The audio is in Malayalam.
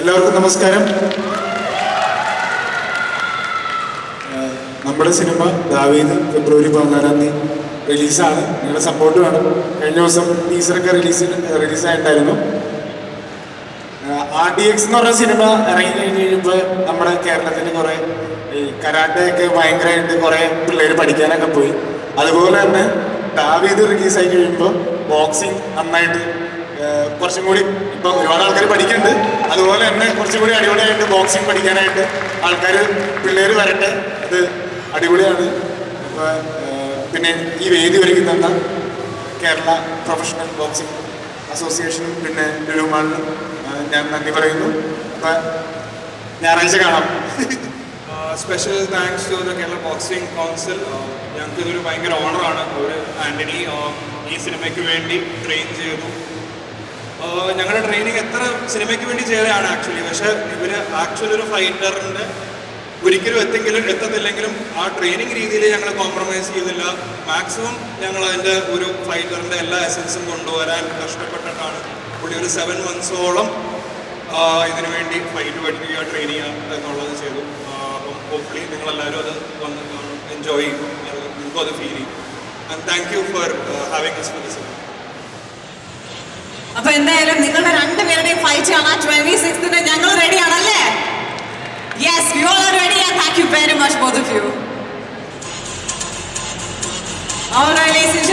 എല്ലാവർക്കും നമസ്കാരം. നമ്മുടെ സിനിമ ദാവീദ് ഫെബ്രുവരി പതിനാലാം തീയതി റിലീസാണ്. നിങ്ങളുടെ സപ്പോർട്ട് വേണം. കഴിഞ്ഞ ദിവസം ടീസറൊക്കെ റിലീസ് റിലീസായിട്ടുണ്ടായിരുന്നു ആർ ഡി എക്സ് എന്ന് പറഞ്ഞ സിനിമ ഇറങ്ങി കഴിഞ്ഞ് കഴിയുമ്പോൾ നമ്മുടെ കേരളത്തിൽ കുറേ ഈ കരാട്ടയൊക്കെ ഭയങ്കരമായിട്ട് കുറേ പിള്ളേർ പഠിക്കാനൊക്കെ പോയി. അതുപോലെ തന്നെ ദാവീദ് റിലീസായി കഴിയുമ്പോൾ ബോക്സിങ് നന്നായിട്ട് കുറച്ചും കൂടി ഇപ്പൊ ഒരുപാട് ആൾക്കാർ പഠിക്കുന്നുണ്ട്. അതുപോലെ തന്നെ കുറച്ചും കൂടി അടിപൊളിയായിട്ട് ബോക്സിങ് പഠിക്കാനായിട്ട് ആൾക്കാർ പിള്ളേർ വരട്ടെ. അത് അടിപൊളിയാണ്. ഇപ്പൊ, ഏഹ്, പിന്നെ ഈ വേദി ഒരുക്കി തന്ന കേരള പ്രൊഫഷണൽ ബോക്സിംഗ് അസോസിയേഷനും പിന്നെ ലുലുമാളിനും ഞാൻ നന്ദി പറയുന്നു. അപ്പൊ ഞായറാഴ്ച കാണാം. Special thanks to the Kerala boxing council ഞങ്ങൾക്ക് ഇതൊരു ഭയങ്കര ഓണറാണ് ഒരു ആന്റണി ഈ സിനിമയ്ക്ക് വേണ്ടി ട്രെയിൻ ചെയ്തു. ഞങ്ങളുടെ ട്രെയിനിങ് എത്ര സിനിമയ്ക്ക് വേണ്ടി ചെയ്തതാണ് ആക്ച്വലി പക്ഷെ ഇവർ ആക്ച്വലി ഒരു ഫൈറ്ററിന്റെ ഒരിക്കലും എത്തെങ്കിലും എത്തത്തില്ലെങ്കിലും ആ ട്രെയിനിങ് രീതിയിൽ ഞങ്ങൾ കോംപ്രമൈസ് ചെയ്തില്ല. മാക്സിമം ഞങ്ങൾ അതിന്റെ ഒരു ഫൈറ്ററിന്റെ എല്ലാ എസൻസും കൊണ്ടുവരാൻ കഷ്ടപ്പെട്ടിട്ടാണ്. പുള്ളി ഒരു സെവൻ മന്ത്സോളം ഇതിനു വേണ്ടി ഫൈറ്റ് പഠിക്കുക ട്രെയിൻ ചെയ്യുക എന്നുള്ളത് ചെയ്തു. അപ്പം ഹോപ്പ്ലി നിങ്ങളെല്ലാവരും അത് വന്ന് എൻജോയ് ചെയ്യും. നിങ്ങൾക്കും അത് ഫീൽ ചെയ്യും. And thank you for having this for this അപ്പൊ എന്തായാലും നിങ്ങളുടെ രണ്ടുപേരുടെയും ഫൈറ്റ് കാണാൻ ട്വന്റി സിക്സ് ഞങ്ങൾ റെഡിയാണല്ലേ yes you are ready and thank you very much both of you Alright, ladies and